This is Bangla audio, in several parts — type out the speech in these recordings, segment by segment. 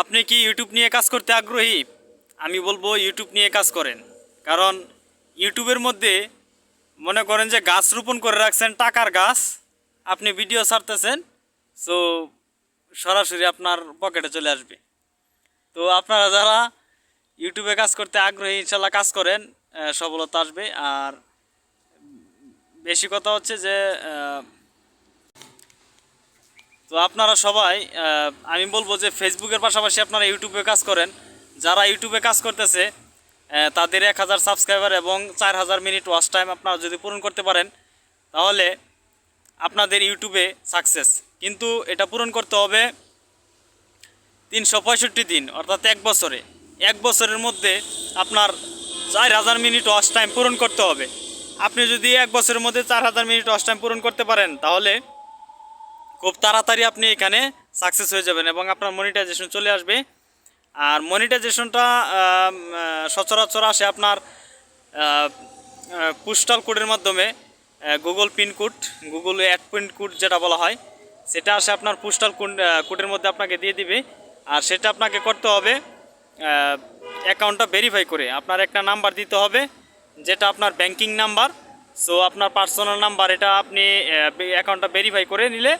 আপনি কি ইউটিউব নিয়ে কাজ করতে আগ্রহী? আমি বলব ইউটিউব নিয়ে কাজ করেন। কারণ ইউটিউবের মধ্যে মনে করেন যে গাছ রোপণ করে রাখছেন, টাকার গাছ। আপনি ভিডিও ছাড়তেছেন সো সরাসরি আপনার পকেটে চলে আসবে। তো আপনারা যারা ইউটিউবে কাজ করতে আগ্রহী, ইনশাল্লাহ কাজ করেন সফলতা আসবে। আর বেশি কথা হচ্ছে যে তো আপনারা সবাই আমি বলব যে ফেসবুকের পাশাপাশি আপনারা ইউটিউবে কাজ করেন। যারা ইউটিউবে কাজ করতেছে তাদের এক হাজার সাবস্ক্রাইবার এবং চার হাজার মিনিট ওয়াচ টাইম আপনারা যদি পূরণ করতে পারেন, তাহলে আপনাদের ইউটিউবে সাকসেস কিন্তু এটা পূরণ করতে হবে তিনশো পঁয়ষট্টি দিন, অর্থাৎ এক বছরে। এক বছরের মধ্যে আপনার চার হাজার মিনিট ওয়াচ টাইম পূরণ করতে হবে। আপনি যদি এক বছরের মধ্যে চার হাজার মিনিট ওয়াচ টাইম পূরণ করতে পারেন, তাহলে খুব তাড়াতাড়ি আপনি এখানে সাকসেস হয়ে যাবেন এবং আপনার মনিটাইজেশন চলে আসবে। আর মনিটাইজেশনটা সচরাচর আসে আপনার পোস্টাল কোডের মাধ্যমে Google pin code Google add pin code যেটা বলা হয়, সেটা আসে আপনার পোস্টাল কোডের মধ্যে আপনাকে দিয়ে দিবে। আর সেটা আপনাকে করতে হবে অ্যাকাউন্টটা ভেরিফাই করে। আপনার একটা নাম্বার দিতে হবে, যেটা আপনার ব্যাংকিং নাম্বার সো আপনার পার্সোনাল নাম্বার এটা আপনি অ্যাকাউন্টটা ভেরিফাই করে নিলে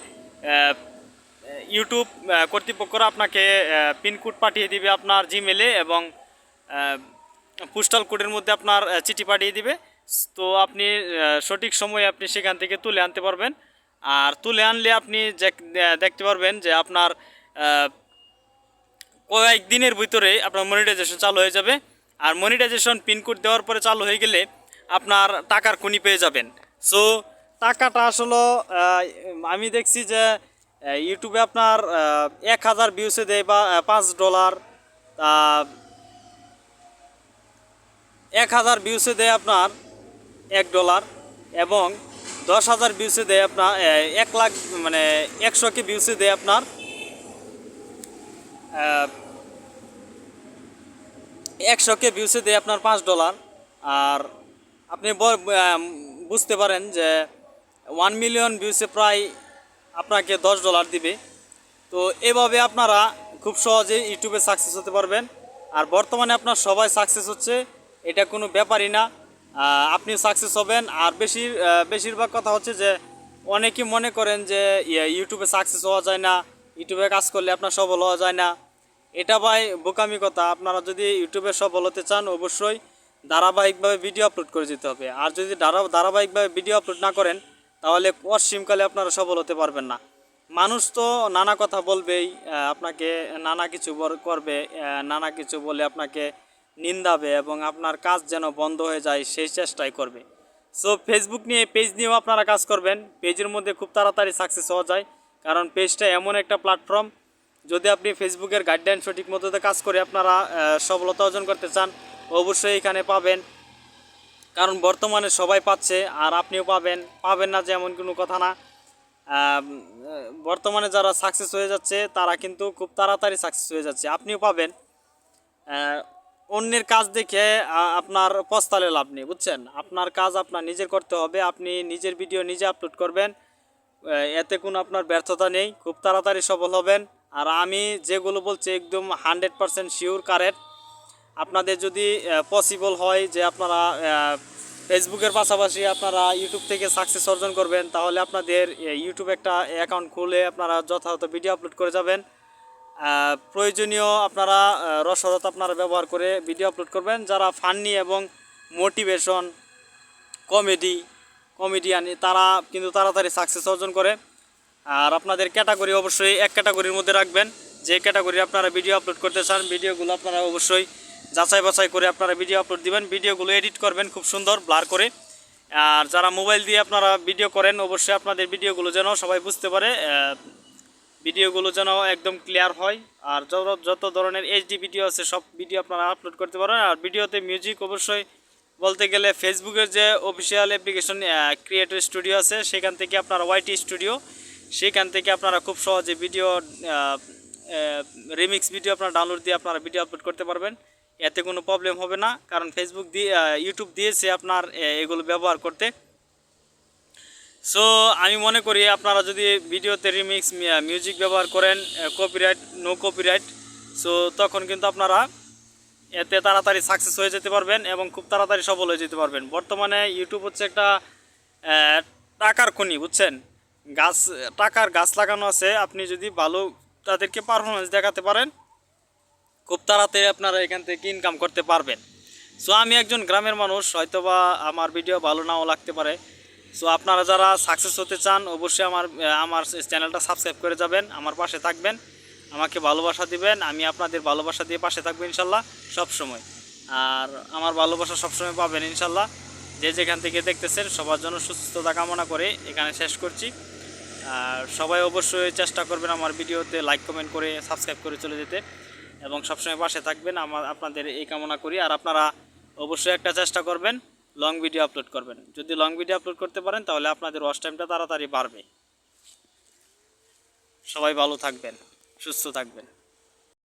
ইউটিউব কর্তৃপক্ষরা আপনাকে পিনকোড পাঠিয়ে দিবে আপনার জিমেলে এবং পোস্টাল কোডের মধ্যে আপনার চিঠি পাঠিয়ে দিবে। তো আপনি সঠিক সময়ে আপনি সেখান থেকে তুলে আনতে পারবেন। আর তুলে আনলে আপনি দেখতে পারবেন যে আপনার আহ, কয়েক দিনের ভিতরে আপনার মনিটাইজেশন চালু হয়ে যাবে। আর মনিটাইজেশন পিনকোড দেওয়ার পরে চালু হয়ে গেলে আপনার টাকার কুনি পেয়ে যাবেন। সো টাকাটা আসলে আমি দেখছি যে ইউটিউবে আপনার এক হাজার ভিউসে দেয় বা পাঁচ ডলার এক হাজার ভিউসে দেয় আপনার এক ডলার এবং দশ হাজার ভিউসে দেয় আপনার এক লাখ মানে একশোকে ভিউসে দেয় আপনার একশোকে ভিউসে দেয় আপনার পাঁচ ডলার আর আপনি বুঝতে পারেন যে ওয়ান মিলিয়ন ভিউসে প্রায় আপনাকে দশ ডলার দিবে। তো এভাবে আপনারা খুব সহজে ইউটিউবে সাকসেস হতে পারবেন। আর বর্তমানে আপনার সবাই সাকসেস হচ্ছে এটা কোনো ব্যাপারই না। আপনি সাকসেস হবেন। আর বেশির বেশিরভাগ কথা হচ্ছে যে অনেকে মনে করেন যে ইয়ে, ইউটিউবে সাকসেস হওয়া যায় না। ইউটিউবে কাজ করলে আপনার সফল হওয়া যায় না। এটা ভাই বোকামি কথা। আপনারা যদি ইউটিউবে সফল হতে চান অবশ্যই ধারাবাহিকভাবে ভিডিও আপলোড করে যেতে হবে। আর যদি ধারাবাহিকভাবে ভিডিও আপলোড না করেন তাহলে অসীমকালে আপনারা সফল হতে পারবেন না। মানুষ তো নানা কথা বলবেই আপনাকে নানা কিছু করবে নানা কিছু বলে আপনাকে নিন্দাবে এবং আপনার কাজ যেন বন্ধ হয়ে যায় সেই চেষ্টাই করবে। সো ফেসবুক নিয়ে পেজ নিয়েও আপনারা কাজ করবেন। পেজের মধ্যে খুব তাড়াতাড়ি সাকসেস হওয়া যায়, কারণ পেজটা এমন একটা প্ল্যাটফর্ম যদি আপনি ফেসবুকের গাইডলাইন সঠিক মতোতে কাজ করে আপনারা সফলতা অর্জন করতে চান, অবশ্যই এখানে পাবেন। কারণ বর্তমানে সবাই পাচ্ছে, আর আপনিও পাবেন পাবেন না যে এমন কোনো কথা না। বর্তমানে যারা সাকসেস হয়ে যাচ্ছে, তারা কিন্তু খুব তাড়াতাড়ি সাকসেস হয়ে যাচ্ছে। আপনিও পাবেন। অন্যের কাজ দেখে আপনার পস্তালে লাভ নেই, বুঝছেন? আপনার কাজ আপনার নিজের করতে হবে, আপনি নিজের ভিডিও নিজে আপলোড করবেন। এতে কোনো আপনার ব্যর্থতা নেই, খুব তাড়াতাড়ি সফল হবেন। আর আমি যেগুলো বলছি, একদম হান্ড্রেড পারসেন্ট শিওর কারেক্ট আপনাদের যদি পসিবল হয় যে আপনারা ফেসবুকের পাশাপাশি আপনারা ইউটিউব থেকে সাকসেস অর্জন করবেন, তাহলে আপনাদের ইউটিউব একটা অ্যাকাউন্ট খুলে আপনারা যথাযথ ভিডিও আপলোড করে যাবেন। প্রয়োজনীয় আপনারা রসরত আপনারা ব্যবহার করে ভিডিও আপলোড করবেন। যারা ফান্নি এবং মোটিভেশন কমেডি কমেডিয়ান তারা কিন্তু তাড়াতাড়ি সাকসেস অর্জন করে। আর আপনাদের ক্যাটাগরি অবশ্যই এক ক্যাটাগরির মধ্যে রাখবেন। যে ক্যাটাগরি আপনারা ভিডিও আপলোড করতে চান ভিডিওগুলো আপনারা অবশ্যই যাচাই বাছাই করে আপনারা ভিডিও আপলোড দিবেন। ভিডিওগুলো এডিট করবেন, খুব সুন্দর ব্লার করে। আর যারা মোবাইল দিয়ে আপনারা ভিডিও করেন, অবশ্যই আপনাদের ভিডিওগুলো যেন সবাই বুঝতে পারে ভিডিওগুলো যেন একদম ক্লিয়ার হয়। আর যত যত ধরনের এইচডি ভিডিও আছে, সব ভিডিও আপনারা আপলোড করতে পারেন। আর ভিডিওতে মিউজিক অবশ্যই বলতে গেলে ফেসবুকের যে অফিসিয়াল অ্যাপ্লিকেশন ক্রিয়েটর স্টুডিও আছে, সেখান থেকে আপনারা ওয়াইটি স্টুডিও সেখান থেকে আপনারা খুব সহজে ভিডিও রিমিক্স ভিডিও আপনারা ডাউনলোড দিয়ে আপনারা ভিডিও আপলোড করতে পারবেন। এতে কোনো প্রবলেম হবে না, কারণ ফেসবুক দিয়ে ইউটিউব দিয়েছে আপনার এগুলো ব্যবহার করতে। সো আমি মনে করি আপনারা যদি ভিডিওতে রিমিক্স মিউজিক ব্যবহার করেন কপিরাইট নো কপিরাইট সো তখন কিন্তু আপনারা এতে তাড়াতাড়ি সাকসেস হয়ে যেতে পারবেন এবং খুব তাড়াতাড়ি সফল হয়ে যেতে পারবেন। বর্তমানে ইউটিউব হচ্ছে একটা টাকার খনি, বুঝছেন? গাছ, টাকার গাছ লাগানো আছে, আপনি যদি ভালো তাদেরকে পারফরমেন্স দেখাতে পারেন খুব তাড়াতাড়ি আপনারা এখান থেকে ইনকাম করতে পারবেন। সো আমি একজন গ্রামের মানুষ, হয়তোবা আমার ভিডিও ভালো নাও লাগতে পারে। সো আপনারা যারা সাকসেস হতে চান, অবশ্যই আমার আমার চ্যানেলটা সাবস্ক্রাইব করে যাবেন, আমার পাশে থাকবেন, আমাকে ভালোবাসা দিবেন, আমি আপনাদের ভালোবাসা দিয়ে পাশে থাকব ইনশাল্লাহ সব সময় আর আমার ভালোবাসা সবসময় পাবেন ইনশাল্লাহ। যে যেখান থেকে দেখতেছেন, সবার জন্য সুস্থতা কামনা করে এখানে শেষ করছি। আর সবাই অবশ্যই চেষ্টা করবেন আমার ভিডিওতে লাইক কমেন্ট করে সাবস্ক্রাইব করে চলে যেতে। এবং সবসময় পাশে থাকবেন। আমার, আপনাদের এই কামনা করি। আর আপনারা অবশ্যই একটা চেষ্টা করবেন লং ভিডিও আপলোড করবেন। যদি লং ভিডিও আপলোড করতে পারেন, তাহলে আপনাদের ওয়াশ টাইমটা তাড়াতাড়ি বাড়বে। সবাই ভালো থাকবেন, সুস্থ থাকবেন।